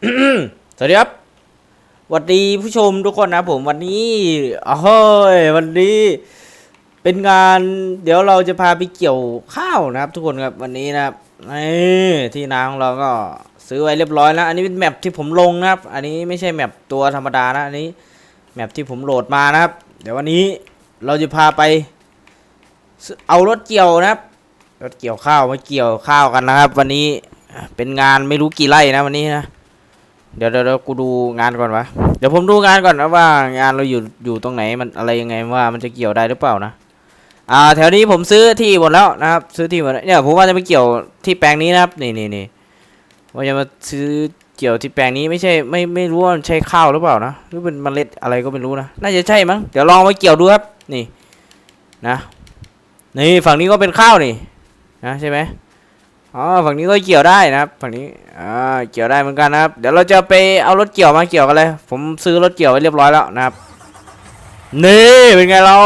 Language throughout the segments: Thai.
สวัสดีครับสวัสดีผู้ชมทุกคนนะผมวันนี้เฮ้ยวันนี้เป็นงาน เดี๋ยวเราจะพาไปเกี่ยวข้าวนะครับ ทุกคนครับวันนี้นะครับนี่ที่นาของเราก็ซื้อไว้เรียบร้อยแล้ว อันนี้เป็นแมปที่ผมลงนะครับ อันนี้ไม่ใช่แมปตัวธรรมดานะอันนี้แมปที่ผมโหลดมานะครับ เดี๋ยววันนี้เราจะพาไป เอารถเกี่ยวนะครับรถเกี่ยวข้าวมาเกี่ยวข้าวกันนะครับ วันนี้เป็นงานไม่รู้กี่ไร่นะวันนี้นะ เดี๋ยวเดี๋ยวกูดูงานก่อนวะเดี๋ยวผมดูงานก่อนนะว่างานเราอยู่อยู่ตรงไหนมันอะไรยังไงว่ามันจะเกี่ยวได้หรือเปล่านะอ่าแถวนี้ผมซื้อที่หมดแล้วนะครับซื้อที่หมดแล้วเนี่ยผมว่าจะไปเกี่ยวที่แปลงนี้นะครับนี่นี่นี่ว่าจะมาซื้อเกี่ยวที่แปลงนี้ไม่ใช่ไม่ไม่รู้ว่ามันใช่ข้าวหรือเปล่านะหรือเป็นเมล็ดอะไรก็ไม่รู้นะน่าจะใช่มั้งเดี๋ยวลองมาเกี่ยวดูครับนี่นะนี่ฝั่งนี้ก็เป็นข้าวนี่นะใช่ไหม อ๋อฝั่งนี้ก็เกี่ยวได้นะครับฝั่งนี้อ่าเกี่ยวได้เหมือนกันนะครับ เดี๋ยวเราจะไปเอารถเกี่ยวมาเกี่ยวกันเลย ผมซื้อรถเกี่ยวไว้เรียบร้อยแล้วนะครับนี่เป็นไงเรา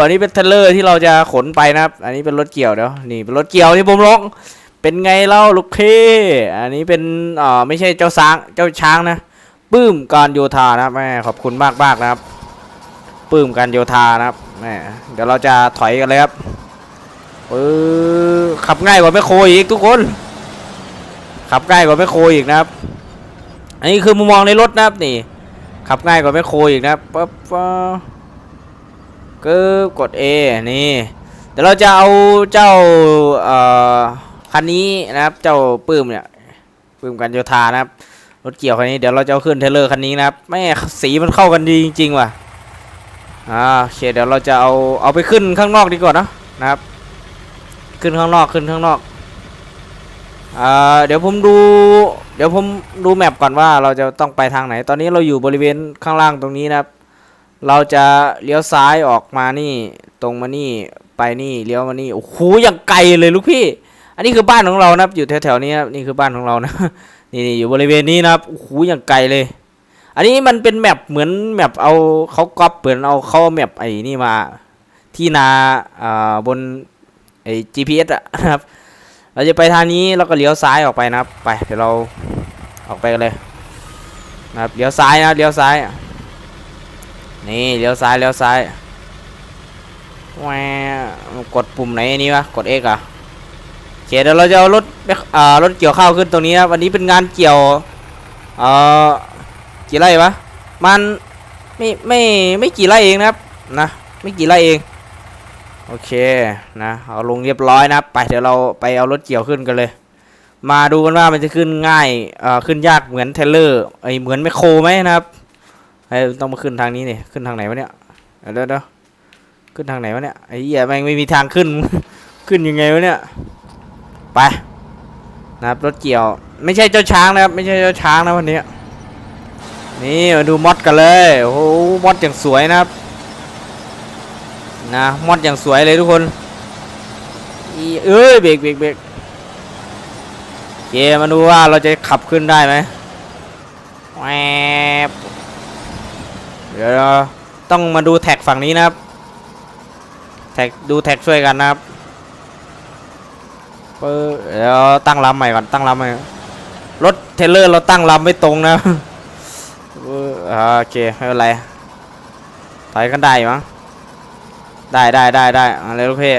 อันนี้เป็นเทเลอร์ที่เราจะขนไปนะครับ อันนี้เป็นรถเกี่ยวเดี๋ยวนี่เป็นรถเกี่ยวที่ผมลงเป็นไงเล่าลูกพี่อันนี้เป็นอ่าไม่ใช่เจ้าช้างเจ้าช้างนะปื้มการโยธานะครับแม่ขอบคุณมากมากนะครับปื้มการโยธานะครับแม่เดี๋ยวเราจะถอยกันเลยครับ เออขับง่ายกว่าแม่โคอีกทุกคน ขับง่ายกว่าแม่โคอีกนะครับ อันนี้คือมุมมองในรถนะครับนี่ ขับง่ายกว่าแม่โคอีกนะครับปั๊บปั๊บก็กด A นี่เดี๋ยวเราจะเอาเจ้าเอ่อคันนี้นะครับ เจ้าปื้มเนี่ยปื้มกันโยธานะครับรถเกี่ยวคันนี้เดี๋ยวเราจะเอาขึ้นเทรลเลอร์คันนี้นะครับแม่สีมันเข้ากันดีจริงๆว่ะอ่าโอเคเดี๋ยวเราจะเอาเอาไปขึ้นข้างนอกดีกว่านะนะครับ ขึ้นข้างนอกขึ้นข้างนอกอ่าเดี๋ยวผมดู เดี๋ยวผมดูแมปก่อนว่าเราจะต้องไปทางไหน ตอนนี้เราอยู่บริเวณข้างล่างตรงนี้นะครับ เราจะเลี้ยวซ้ายออกมานี่ตรงมานี่ไปนี่เลี้ยวมานี่โอ้โหอย่างไกลเลยลูกพี่ อันนี้คือบ้านของเรานะครับ อยู่แถวๆนี้นะครับนี่คือบ้านของเรานะนี่นี่อยู่บริเวณนี้นะครับโอ้โหอย่างไกลเลย อันนี้มันเป็นแมปเหมือนแมปเอาเขาก๊อปเหมือนเอาเขาแมปไอ้นี่มา ที่นาอ่าบน ไอ้ GPS อะนะครับ เราจะไปทางนี้แล้วก็เลี้ยวซ้ายออกไปนะครับ ไปเดี๋ยวเราออกไปกันเลยนะครับเลี้ยวซ้ายนะเลี้ยวซ้ายนี่เลี้ยวซ้ายเลี้ยวซ้ายแหวกดปุ่มไหนนี่วะกด X อะโอเคเดี๋ยวเราจะเอารถอ่ารถเกี่ยวข้าวขึ้นตรงนี้นะวันนี้เป็นงานเกี่ยวเอ่อกี่ไร่วะมันไม่ไม่ไม่กี่ไร่เองนะครับนะไม่กี่ไร่เอง โอเคนะเอาลงเรียบร้อยนะไปเดี๋ยวเราไปเอารถเกี่ยวขึ้นกันเลย มาดูกันว่ามันจะขึ้นง่ายเอ่อขึ้นยากเหมือนเทเลอร์ไอเหมือนแมคโครไหมนะครับไอต้องมาขึ้นทางนี้นี่ขึ้นทางไหนวะเนี่ยเดี๋ยวเดี๋ยวเดี๋ยวขึ้นทางไหนวะเนี่ยไอ้เหี้ยแม่งไม่มีทางขึ้นขึ้นยังไงวะเนี่ยไปนะครับรถเกี่ยว ไม่ใช่เจ้าช้างนะครับ ไม่ใช่เจ้าช้างนะวันนี้นี่มาดูมอดกันเลยโอ้โหมอดอย่างสวยนะครับ นะมอดอย่างสวยเลยทุกคนเอ้ยเบรกเบรกเบรกเคมาดูว่าเราจะขับขึ้นได้ไหมแหวบเดี๋ยวต้องมาดูแท็กฝั่งนี้นะครับ แท็กดูแท็กช่วยกันนะครับเดเดี๋ยวตั้งลำใหม่ก่อนตั้งลำใหม่รถเทรลเลอร์เราตั้งลำไม่ตรงนะเออโอเคไม่เป็นไรถอยกันได้มั้ง ได้ได้ได้ได้อะไรลูกพี่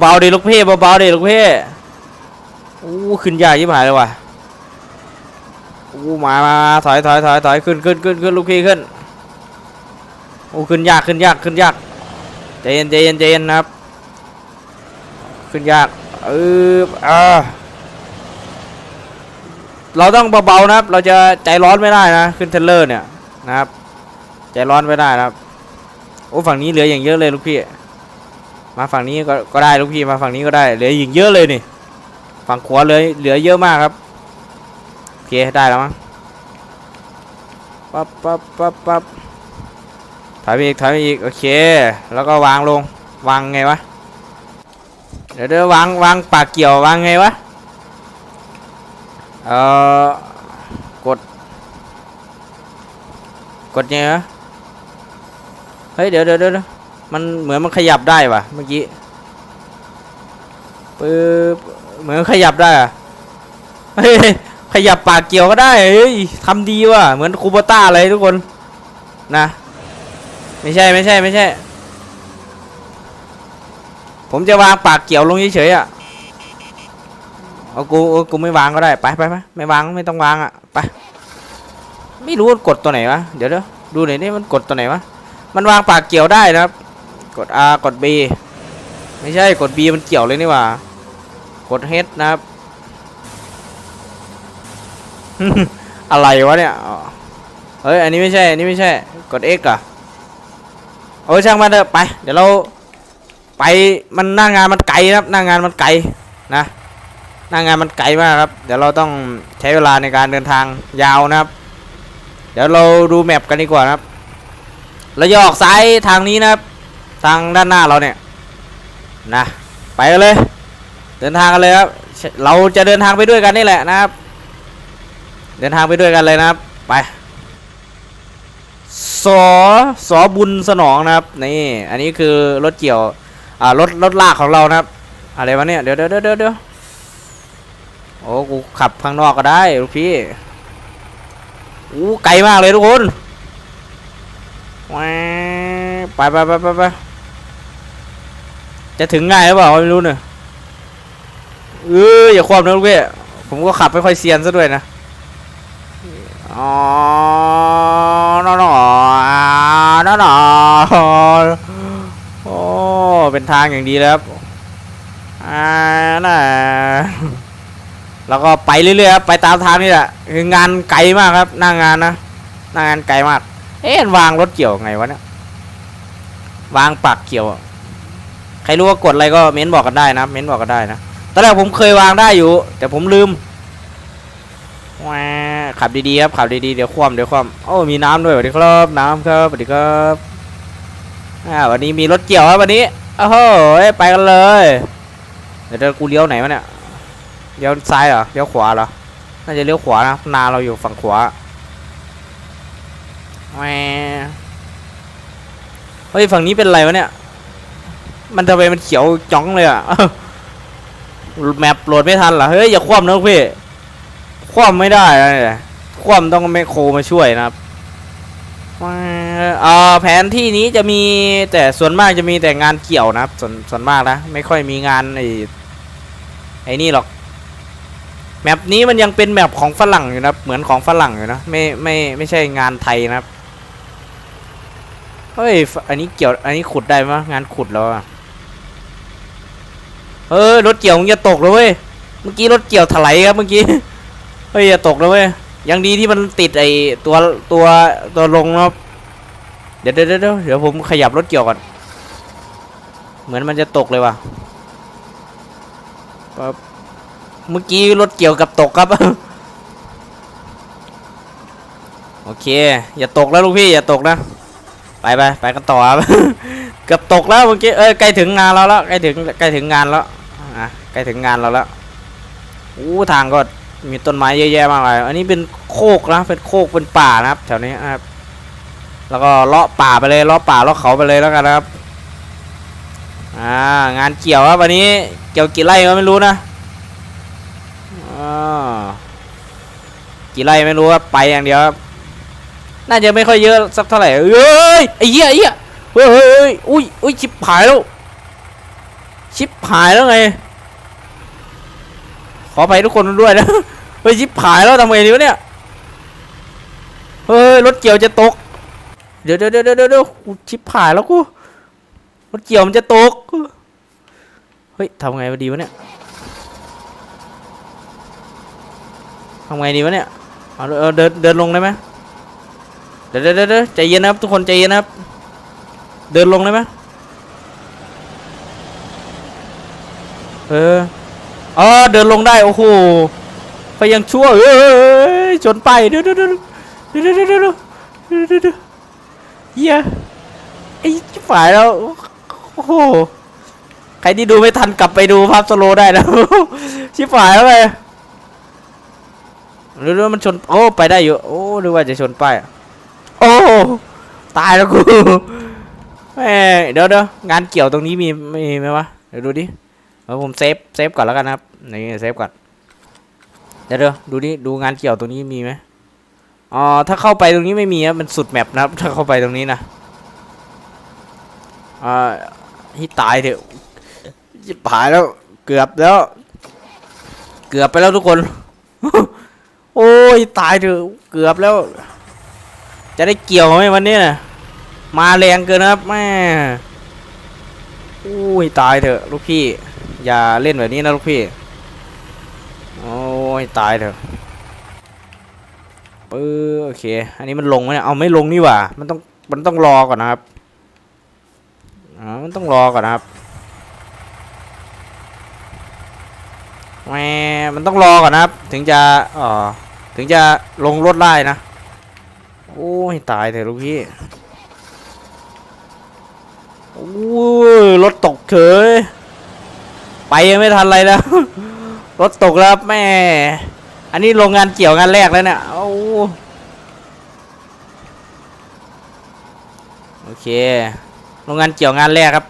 เบาๆดิลูกพี่เบาๆดิลูกพี่อู้ขึ้นยากยิ่งหายเลยว่ะอู้มามาถอยถอยถอยถอยขึ้นขึ้นขึ้นขึ้นลูกพี่ขึ้นอู้ขึ้นยากขึ้นยากขึ้นยากใจเย็นใจเย็นใจเย็นนะครับ ขึ้นยากเอออ่าเราต้องเบาๆนะครับ เราจะใจร้อนไม่ได้นะ ขึ้นเทรลเลอร์เนี่ยนะครับ ใจร้อนไม่ได้นะครับ โอ้ฝั่งนี้เหลืออย่างเยอะเลยลูกพี่ มาฝั่งนี้ก็ก็ได้ลูกพี่มาฝั่งนี้ก็ได้เหลืออย่างเยอะเลยนี่ ฝั่งขวาเหลือเหลือเยอะมากครับโอเคได้แล้วมั้งปั๊บปั๊บปั๊บปั๊บถอยไปอีกถอยไปอีกโอเค แล้วก็วางลงวางไงวะเดี๋ยวเดี๋ยววางวางปากเกี่ยววางไงวะเอ่อกด กดไงวะ เฮ้ยเดี๋ยวเดี๋ยวเดี๋ยวมันเหมือนมันขยับได้ว่ะเมื่อกี้ปึ๊บเหมือนขยับได้อะเฮ้ยขยับปากเกี่ยวก็ได้เฮ้ยทำดีว่ะเหมือนคูโบต้าเลยทุกคนนะ ไม่ใช่ไม่ใช่ไม่ใช่ ผมจะวางปากเกี่ยวลงเฉยๆอะเอากูเอากูไม่วางก็ได้ไปไปไปไม่วางไม่ต้องวางอะไปไม่รู้กดตัวไหนวะเดี๋ยวเดี๋ยวดูหน่อยนี่มันกดตัวไหนวะ มันวางปากเกี่ยวได้นะครับ กด R กด B ไม่ใช่กด B มันเกี่ยวเลยนี่หว่า กด H นะครับ อะไรวะเนี่ยเฮ้ย อันนี้ไม่ใช่ อันนี้ไม่ใช่ กด X อะโอ้ยช่างมันเถอะไป เดี๋ยวเราไป มันหน้างานมันไกลนะครับ หน้างานมันไกลนะ หน้างานมันไกลมากครับ เดี๋ยวเราต้องใช้เวลาในการเดินทางยาวนะครับ เดี๋ยวเราดูแมปกันดีกว่านะครับ เราจะออกซ้ายทางนี้นะทางด้านหน้าเราเนี่ยนะไปกันเลย เดินทางกันเลยครับเราจะเดินทางไปด้วยกันนี่แหละนะครับ เดินทางไปด้วยกันเลยนะครับ ไปสอสอบุญสนองนะครับนี่อันนี้คือรถเกี่ยวอ่ารถรถลากของเรานะครับ อะไรวะเนี่ยเดี๋ยวเดี๋ยวเดี๋ยวเดี๋ยวโอ้กูขับข้างนอกก็ได้ลูกพี่อู้ไกลมากเลยทุกคน แหวไปไปไปไปไปจะถึงง่ายหรือเปล่าไม่รู้เนี่ยเอออย่าความนะลูกพี่ผมก็ขับไม่ค่อยเซียนซะด้วยนะอ๋อนอนอนอนโอ้เป็นทางอย่างดีแล้วครับอ่าน่ะแล้วก็ไปเรื่อยๆครับไปตามทางนี่แหละคืองานไกลมากครับหน้างานนะหน้างานไกลมาก เอ๊ะวางรถเกี่ยวไงวะเนี่ยวางปากเกี่ยว ใครรู้ว่ากดอะไรก็เม้นบอกกันได้นะเม้นบอกกันได้นะตอนแรกผมเคยวางได้อยู่ แต่ผมลืมแหวขับดีๆครับขับดีๆเดี๋ยวคว่ำเดี๋ยวคว่ำโอ้มีน้ำด้วยสวัสดีครับน้ำครับสวัสดีครับอ่าวันนี้มีรถเกี่ยวครับวันนี้โอ้โหไปกันเลยเดี๋ยวเดี๋ยวกูเลี้ยวไหนวะเนี่ยเลี้ยวซ้ายเหรอเลี้ยวขวาเหรอน่าจะเลี้ยวขวานะนาเราอยู่ฝั่งขวา แหวเฮ้ยฝั่งนี้เป็นอะไรวะเนี่ย มันทำไมมันเขียวจ้องเลยอะแมปโหลดไม่ทันเหรอ เฮ้ยอย่าคว่ำนะพี่ คว่ำไม่ได้นะเนี่ยคว่ำต้องแมคโครมาช่วยนะครับเอ่อแผนที่นี้จะมีแต่ส่วนมากจะมีแต่งานเกี่ยวนะครับ ส่วนส่วนมากนะ ไม่ค่อยมีงานไอ้ไอ้นี่หรอก แมปนี้มันยังเป็นแมปของฝรั่งอยู่นะ เหมือนของฝรั่งอยู่นะ ไม่ไม่ไม่ใช่งานไทยนะครับ เฮ้ย อันนี้เกี่ยว อันนี้ขุดได้ไหมยงานขุดแล้วอะเฮ้ยรถเกี่ยวมึงจะตกเลยเว้ย เมื่อกี้รถเกี่ยวถลายครับเมื่อกี้ เฮ้ยอย่าตกนะเว้ย ยังดีที่มันติดไอตัวตัวตัวลงนะครับเดี๋ยวเดี๋ยวเดี๋ยวเดี๋ยวผมขยับรถเกี่ยวก่อน เหมือนมันจะตกเลยว่ะปั๊บเมื่อกี้รถเกี่ยวกับตกครับ โอเค อย่าตกแล้วลูกพี่อย่าตกนะ ไปไปไปกันต่อครับเกือบตกแล้วเมื่อกี้เอ้ยใกล้ถึงงานเราแล้วใกล้ถึงใกล้ถึงงานแล้วอะใกล้ถึงงานเราแล้วอู้ทางก็มีต้นไม้เยอะแยะมากเลยอันนี้เป็นโคกนะเป็นโคกเป็นป่านะครับแถวนี้นะครับแล้วก็เลาะป่าไปเลยเลาะป่าเลาะเขาไปเลยแล้วกันนะครับอ่างานเกี่ยวครับวันนี้เกี่ยวกี่ไร่ก็ไม่รู้นะอ่ากี่ไร่ไม่รู้ครับไปอย่างเดียวครับ น่าจะไม่ค่อยเยอะสักเท่าไหร่เอ้ยไอ้เหี้ยไอ้เหี้ยเฮ้ยเฮ้ยเฮ้ยอุ้ยอุ้ยชิบหายแล้วชิบหายแล้วไง ขออภัยทุกคนด้วยนะเฮ้ยชิบหายแล้วทำไงดีวะเนี่ยเฮ้ยรถเกี่ยวจะตก เดี๋ยวเดี๋ยวเดี๋ยวเดี๋ยวเดี๋ยวกูชิบหายแล้วกูรถเกี่ยวมันจะตกเฮ้ยทำไงดีวะเนี่ยทำไงดีวะเนี่ยเอาเดินเดินลงได้ไหม เดี๋ยวเดี๋ยวใจเย็นนะครับ ทุกคนใจเย็นนะครับ เดินลงได้ไหมเออเออเดินลงได้ โอ้โหไฟยังชั่วเออยชนไปเดือดเดือดเดือดเดือยเดี๋ยเดือยเดี๋ยเฮียไอ้ฝ่ายแล้วโอ้โหใครที่ดูไม่ทันกลับไปดูภาพสโลได้นะชิบหายแล้วไลยรู้ว่ามันชน โอ้ ไปได้อยู่ โอ้หรือว่าจะชนไป โอ้ ตายแล้วกูแหมเดี๋ยวเดี๋ยวงานเกี่ยวตรงนี้มีมีไหมวะ เดี๋ยวดูดิเออผมเซฟเซฟก่อนแล้วกันนะครับ นี่เซฟก่อน เดี๋ยวเดี๋ยวดูนี่ดูงานเกี่ยวตรงนี้มีไหมอ๋อ ถ้าเข้าไปตรงนี้ไม่มีครับมันสุดแมปนะครับ ถ้าเข้าไปตรงนี้นะอ่าให้ตายเถอะจิบหายแล้ว เกือบแล้ว เกือบไปแล้วทุกคน โอ้ย ตายเถอะ เกือบแล้ว จะได้เกี่ยวไหมวันนี้นะมาแรงเกินครับแม่โอ้ยตายเถอะลูกพี่ อย่าเล่นแบบนี้นะลูกพี่ โอ้ยตายเถอะปื้อโอเค อันนี้มันลงไหมเนี่ย เอาไม่ลงนี่หว่า มันต้องมันต้องรอก่อนนะครับอ๋อมันต้องรอก่อนนะครับแหมมันต้องรอก่อนนะครับ ถึงจะอ๋อถึงจะลงรถได้นะ โอ้ยตายเถอะลูกพี่โอ้ยรถตกเฉยไปยังไม่ทันอะไรแล้ว รถตกแล้วครับแม่ อันนี้โรงงานเกี่ยวงานแรกแล้วเนี่ยโอ้โอเค โรงงานเกี่ยวงานแรกครับ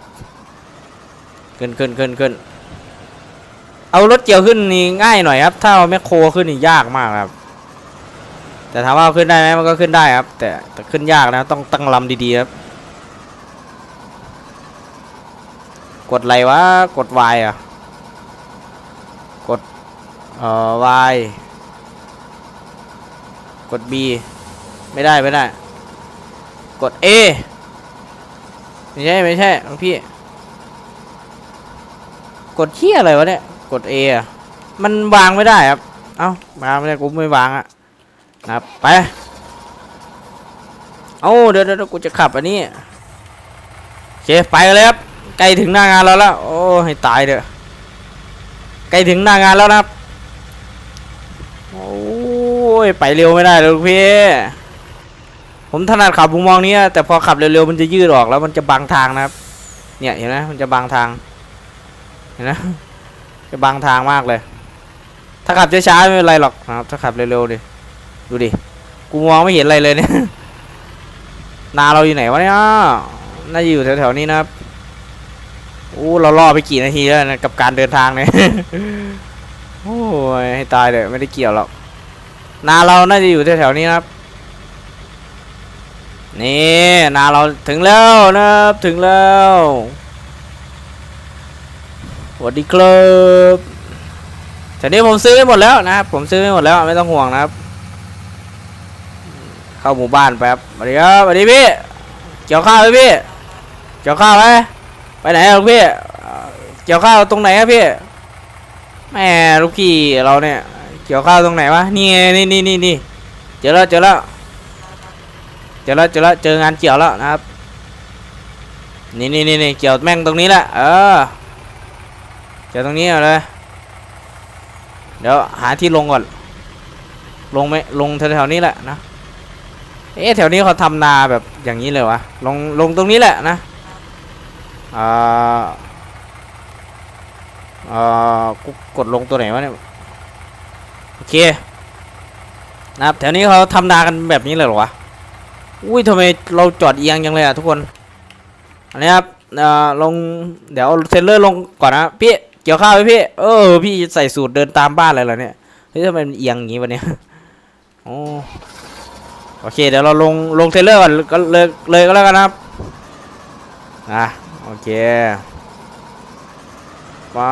ขึ้นขึ้นขึ้นขึ้นเอารถเกี่ยวขึ้นนี่ง่ายหน่อยครับ ถ้าเอาแมคโครขึ้นนี่ยากมากครับ แต่ถามว่าขึ้นได้ไหมมันก็ขึ้นได้ครับ แต่แต่ขึ้นยากนะต้องตั้งลำดีๆครับกดอะไรวะกด Y อะกดเอ่อ Y กด B ไม่ได้ไม่ได้ กด A ไม่ใช่ไม่ใช่พี่ กดเที่ยอะไรวะเนี่ย กด A อะมันวางไม่ได้ครับ เอ้าวางไม่ได้กูไม่วางอะ นะครับไป เอาเดี๋ยวเดี๋ยวกูจะขับอันนี้โอเคไปเลยครับใกล้ถึงหน้างานแล้วแล้ว โอ้ให้ตายเถอะใกล้ถึงหน้างานแล้วนะครับ โอ้ยไปเร็วไม่ได้เลยพี่ ผมถนัดขับมุมมองนี้แต่พอขับเร็วๆมันจะยืดออกแล้วมันจะบังทางนะครับ เนี่ยเห็นไหมมันจะบังทาง เห็นไหมจะบังทางมากเลย ถ้าขับช้าๆไม่เป็นไรหรอกนะครับ ถ้าขับเร็วๆดิ ดูดิ กูมองไม่เห็นอะไรเลยเนี่ย นาเราอยู่ไหนวะเนี่ย น่าจะอยู่แถวๆนี้นะครับโอ้เราล่อไปกี่นาทีแล้วนะกับการเดินทางเนี่ย โอ้ยให้ตายเลยไม่ได้เกี่ยวหรอก นาเราน่าจะอยู่แถวๆนี้นะครับ นี่นาเราถึงแล้วนะครับถึงแล้วสวัสดีครับแต่นี้ผมซื้อไปหมดแล้วนะครับ ผมซื้อไปหมดแล้วไม่ต้องห่วงนะครับ เข้าหมู่บ้านแป๊บสวัสดีครับสวัสดีพี่ เกี่ยวข้าวไหมพี่ เกี่ยวข้าวไหมไปไหนอะลูกพี่ เกี่ยวข้าวตรงไหนครับพี่ แม่ลูกพี่เราเนี่ย เกี่ยวข้าวตรงไหนวะ นี่นี่นี่นี่นี่เจอแล้วเจอแล้วเจอแล้วเจอแล้วเจองานเกี่ยวแล้วนะครับ นี่นี่นี่นี่เกี่ยวแม่งตรงนี้แหละ เออ เกี่ยวตรงนี้เอาเลยเดี๋ยวหาที่ลงก่อน ลงไหมลงแถวๆนี้แหละนะ เอ๊ะแถวนี้เขาทำนาแบบอย่างนี้เลยวะลงลงตรงนี้แหละนะอ่าอ่ากูกดลงตัวไหนวะเนี่ยโอเคนะครับแถวนี้เขาทำนากันแบบนี้เลยเหรอวะอุ้ยทำไมเราจอดเอียงจังเลยอะทุกคนอันนี้ครับอ่าลงเดี๋ยวเอาเลอร์ลงก่อนนะพี่เกี่ยวข้าวไหมพี่เออพี่ใส่สูตรเดินตามบ้านอะไรเหรอเนี่ยเฮ้ยทำไมมันเอียงอย่างงี้วะเนี่ยโอ้ โอเคเดี๋ยวเราลงลงเทรลเลอร์ก่อนก็เลยเลยก็แล้วกันครับอะโอเคมา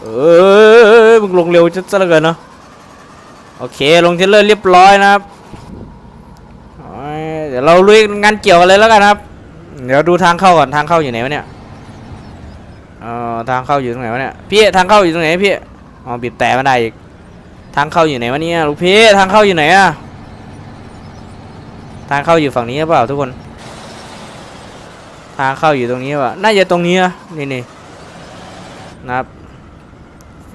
เออมึงลงเร็วจะซะเหลือเกินเนาะโอเคลงเทรลเลอร์เรียบร้อยนะครับเดี๋ยวเราลุยงานเกี่ยวกันเลยแล้วกันครับ เดี๋ยวดูทางเข้าก่อนทางเข้าอยู่ไหนวะเนี่ยเอ่อทางเข้าอยู่ตรงไหนวะเนี่ยพี่ทางเข้าอยู่ตรงไหนพี่อ๋อบีบแต่ไม่ได้อีกทางเข้าอยู่ไหนวะเนี่ยลูกพี่ทางเข้าอยู่ไหนอะ ทางเข้าอยู่ฝั่งนี้หรือเปล่าทุกคน ทางเข้าอยู่ตรงนี้ป่ะน่าจะตรงนี้นะนี่นี่นะครับ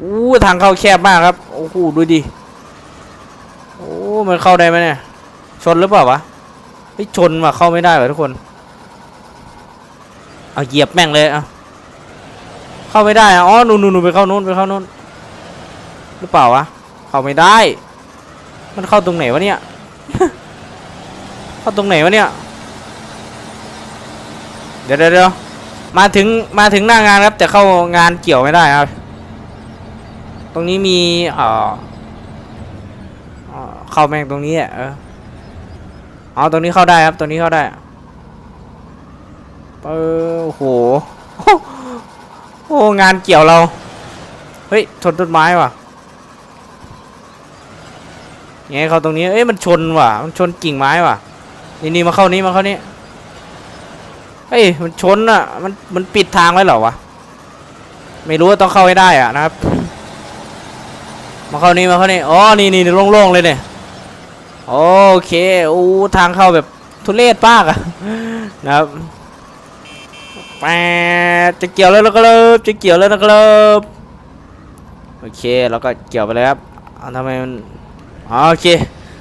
อู้ทางเข้าแคบมากครับโอ้โหดูดิโอ้มันเข้าได้ไหมเนี่ยชนหรือเปล่าวะเฮ้ชนว่ะเข้าไม่ได้ว่ะทุกคนเอาเหยียบแม่งเลยเอาเข้าไม่ได้อะอ๋อนู่นนู่นไปเข้านู่นไปเข้านู่นหรือเปล่าวะเข้าไม่ได้ มันเข้าตรงไหนวะเนี่ย เข้าตรงไหนวะเนี่ย เดี๋ยวเดี๋ยวมาถึงมาถึงหน้างานครับ แต่เข้างานเกี่ยวไม่ได้ครับ ตรงนี้มีเอ่อเข้าแม่งตรงนี้อะเอออ๋อตรงนี้เข้าได้ครับตรงนี้เข้าได้เออโอ้โหโอ้งานเกี่ยวเรา เฮ้ยชนต้นไม้ว่ะไงเขาตรงนี้ เอ้ยมันชนว่ะ มันชนกิ่งไม้ว่ะ นี่นี่มาเข้านี้มาเข้านี้เฮ้ยมันชนอะมันมันปิดทางไว้เหรอวะไม่รู้ว่าต้องเข้าให้ได้อะนะครับ มาเข้านี้มาเข้านี้อ๋อนี่นี่โล่งๆเลยเนี่ยโอเคโอ้ทางเข้าแบบทุเรศมากอะนะครับแปจะเกี่ยวแล้วนะครับจะเกี่ยวแล้วนะครับโอเคแล้วก็เกี่ยวไปเลยครับทำไมมันอ๋อโอเค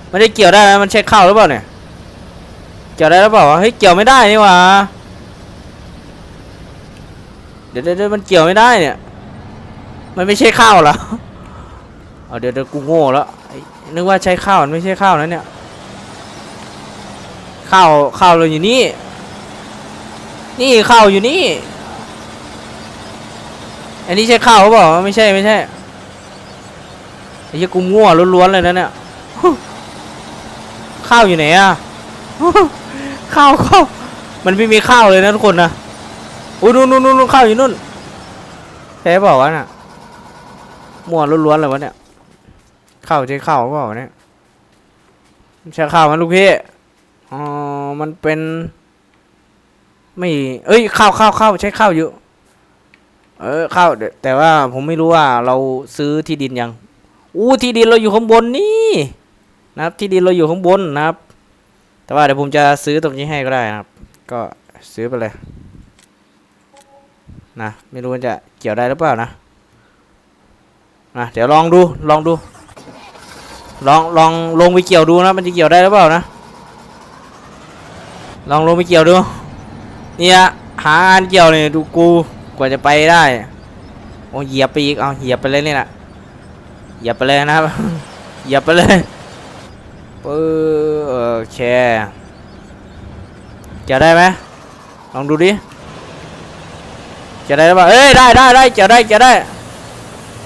ไม่ได้เกี่ยวได้นะมันใช้เข้าหรือเปล่าเนี่ย กี่ยวได้หรือเปล่าเฮ้ยเกี่ยวไม่ได้นี่หว่าเดี๋ยวเดี๋ยวมันเกี่ยวไม่ได้เนี่ย มันไม่ใช่ข้าวหรอเอาเดี๋ยวเดี๋ยวกูโง่แล้วนึกว่าใช้ข้าวมันไม่ใช่ข้าวนะเนี่ยข้าวข้าวเราอยู่นี่ นี่ข้าวอยู่นี่ อันนี้ใช่ข้าวหรือเปล่าไม่ใช่ไม่ใช่ไอ้เหี้ยกูมั่วล้วนๆเลยนะเนี่ยข้าวอยู่ไหนอะ ข้าวข้าวมันไม่มีข้าวเลยนะทุกคนนะอุ้ยนู่นนู่นนู่นข้าวอยู่นู่นใช่เปล่าน่ะมั่วล้วนๆเลยวะเนี่ยข้าวใช่ข้าวหรือเปล่าเนี่ยใช่ข้าวมันลูกพี่อ๋อมันเป็น ไม่ เอ้ยข้าวข้าวข้าวใช้ข้าวอยู่ เออข้าวเดี๋ยวแต่ว่าผมไม่รู้ว่าเราซื้อที่ดินยังอู้ที่ดินเราอยู่ข้างบนนี่นะครับที่ดินเราอยู่ข้างบนนะครับ แต่ว่าเดี๋ยวผมจะซื้อตรงนี้ให้ก็ได้นะครับ ก็ซื้อไปเลยนะไม่รู้จะเกี่ยวได้หรือเปล่านะนะเดี๋ยวลองดูลองดู ลองลองลงไปเกี่ยวดูนะมันจะเกี่ยวได้หรือเปล่านะ ลองลงไปเกี่ยวดู เนี่ยหาอันเกี่ยวเนี่ยดูกูกว่าจะไปได้โอ้เหยียบไปอีกเอาเหยียบไปเลยนี่แหละเหยียบไปเลยนะครับเหยียบไปเลย ปื้โอเคเกี่ยวได้ไหมลองดูดิเกี่ยวได้หรือเปล่าเอ้ยได้ได้ได้เกี่ยวได้เกี่ยวได้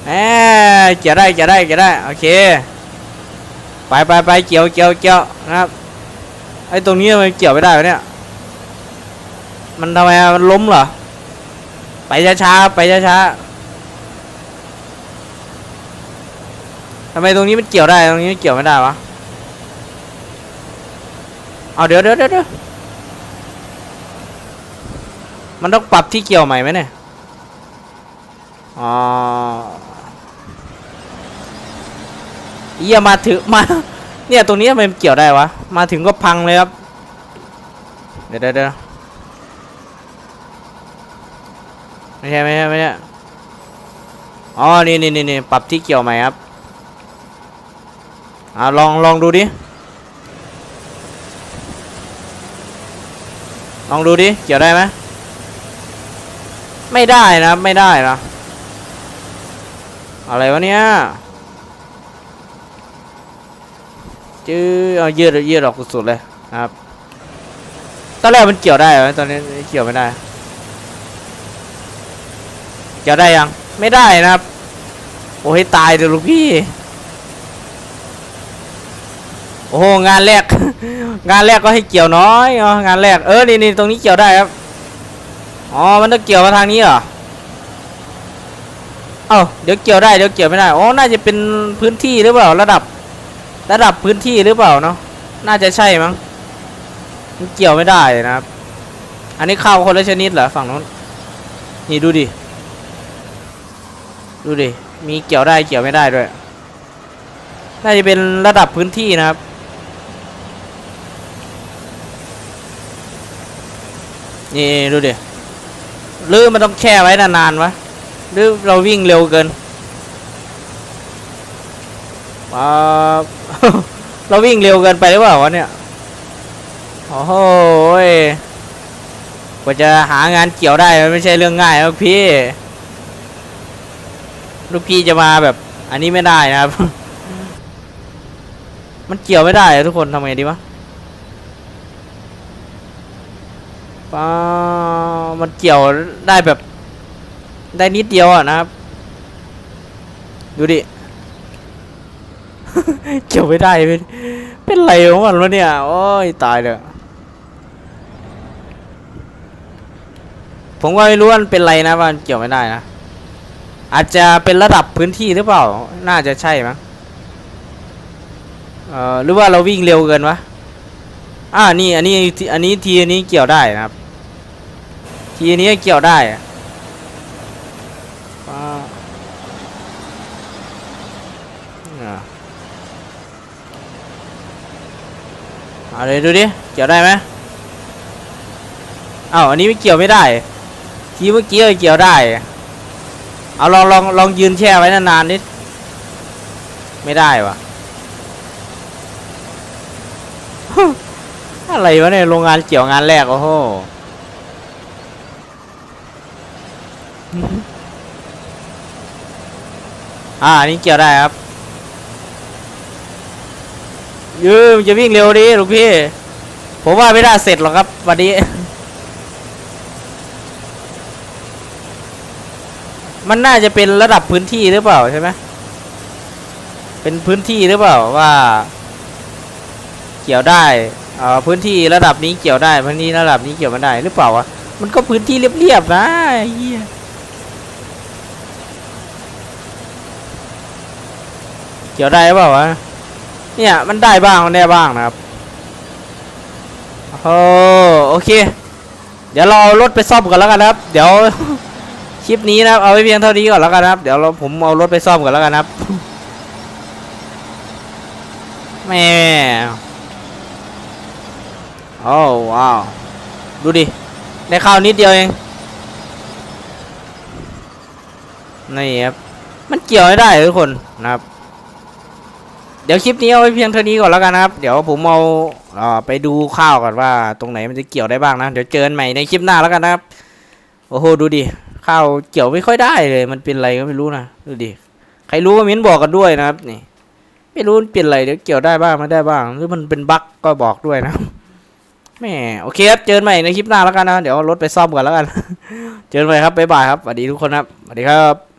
แหมเกี่ยวได้เกี่ยวได้เกี่ยวได้โอเคไปไปไปเกี่ยวเกี่ยวเกี่ยวนะครับไอ้ตรงนี้มันเกี่ยวไม่ได้เนี่ยมันทำไมมันล้มเหรอไปช้าๆไปช้าๆทำไมตรงนี้มันเกี่ยวได้ตรงนี้มันเกี่ยวไม่ได้วะ เอาเดี๋ยวเดี๋ยวเดี๋ยวเดี๋ยวมันต้องปรับที่เกี่ยวใหม่ไหมเนี่ย อ๋อเยี่ยมาถึงมา เนี่ยตรงนี้ทำไมเกี่ยวได้วะ มาถึงก็พังเลยครับ เดี๋ยวเดี๋ยวไม่ใช่ไม่ใช่ไม่ใช่อ๋อ นี่นี่นี่ปรับที่เกี่ยวใหม่ครับ อ่าลองลองดูดิ ลองดูดิ เกี่ยวได้ไหมไม่ได้นะ ไม่ได้นะ อะไรวะเนี่ยจื้อเอายืดยืดออกสุดๆเลยครับ ตอนแรกมันเกี่ยวได้ไหมตอนนี้เกี่ยวไม่ได้ เกี่ยวได้ยัง ไม่ได้นะครับ โอ้ยตายเดี๋ยวลูกพี่ โอ้โห งานแรก งานแรกก็ให้เกี่ยวน้อยอ๋องานแรกเออนี่นี่ตรงนี้เกี่ยวได้ครับอ๋อมันต้องเกี่ยวมาทางนี้เหรอเอ้าเดี๋ยวเกี่ยวได้เดี๋ยวเกี่ยวไม่ได้อ๋อน่าจะเป็นพื้นที่หรือเปล่าระดับ ระดับพื้นที่หรือเปล่าเนาะน่าจะใช่มั้งมันเกี่ยวไม่ได้นะครับ อันนี้ข้าวคนละชนิดเหรอฝั่งนู้นนี่ดูดิดูดิมีเกี่ยวได้เกี่ยวไม่ได้ด้วย น่าจะเป็นระดับพื้นที่นะครับ นี่ดูดิหรือมันต้องแช่ไว้นานๆวะหรือเราวิ่งเร็วเกินว้าเราวิ่งเร็วเกินไปหรือเปล่าวะเนี่ยโอ้โหกว่าจะหางานเกี่ยวได้มันไม่ใช่เรื่องง่ายนะพี่ ลูกพี่จะมาแบบ อันนี้ไม่ได้นะครับ มันเกี่ยวไม่ได้ทุกคนทำไงดีวะ ป้ามันเกี่ยวได้แบบ ได้นิดเดียวอะนะครับ ดูดิ เกี่ยวไม่ได้ เป็นเป็นไรของมันวะเนี่ย โอ้ย ตายเลยผมก็ไม่รู้ว่ามันเป็นไรนะว่ามันเกี่ยวไม่ได้นะ อาจจะเป็นระดับพื้นที่หรือเปล่า น่าจะใช่มั้งเอ่อหรือว่าเราวิ่งเร็วเกินวะอ่านี่ อันนี้ อันนี้ทีอันนี้เกี่ยวได้นะครับ ทีนี้เกี่ยวได้อะอ่าอ่าเอาเลยดูดิ เกี่ยวได้ไหมอ้าวอันนี้ไม่เกี่ยวไม่ได้ ทีเมื่อกี้เกี่ยวได้ เอาลองลองลองยืนแช่ไว้นานๆนิด ไม่ได้วะอะไรวะเนี่ยโรงงานเกี่ยวงานแรกโอ้โห อ่าอันนี้เกี่ยวได้ครับยืมจะวิ่งเร็วดิลูกพี่ ผมว่าไม่ได้เสร็จหรอกครับวันนี้ มันน่าจะเป็นระดับพื้นที่หรือเปล่าใช่ไหมเป็นพื้นที่หรือเปล่าว่า เกี่ยวได้อ่อพื้นที่ระดับนี้เกี่ยวได้พื้นที่ระดับนี้เกี่ยวไม่ได้หรือเปล่าวะมันก็พื้นที่เรียบๆนะเหี้ย เกี่ยวได้หรือเปล่าวะเนี่ยมันได้บ้างมันได้บ้างนะครับโอ้โอเค เดี๋ยวเรารถไปซ่อมก่อนแล้วกันครับ เดี๋ยวคลิปนี้นะครับเอาไว้เพียงเท่านี้ก่อนแล้วกันครับ เดี๋ยวเราผมเอารถไปซ่อมก่อนแล้วกันครับแม่โอ้ว้าวดูดิได้ข้าวนิดเดียวเองนี่ครับมันเกี่ยวไม่ได้ทุกคนนะครับ เดี๋ยวคลิปนี้เอาไว้เพียงเท่านี้ก่อนแล้วกันนะครับ เดี๋ยวผมเอาเออไปดูข้าวก่อนว่า ตรงไหนมันจะเกี่ยวได้บ้างนะ เดี๋ยวเจอกันใหม่ในคลิปหน้าแล้วกันนะครับ โอ้โหดูดิ ข้าวเกี่ยวไม่ค่อยได้เลย มันเป็นอะไรก็ไม่รู้นะดูดิ ใครรู้ก็มิ้นบอกกันด้วยนะครับนี่ ไม่รู้มันเป็นอะไรเดี๋ยวเกี่ยวได้บ้างไม่ได้บ้าง หรือมันเป็นบั๊กก็บอกด้วยนะแม่โอเคครับ เจอกันใหม่ในคลิปหน้าแล้วกันนะ เดี๋ยวรถไปซ่อมก่อนแล้วกัน เจอกันใหม่ครับบ๊ายบายครับสวัสดีทุกคนครับสวัสดีครับ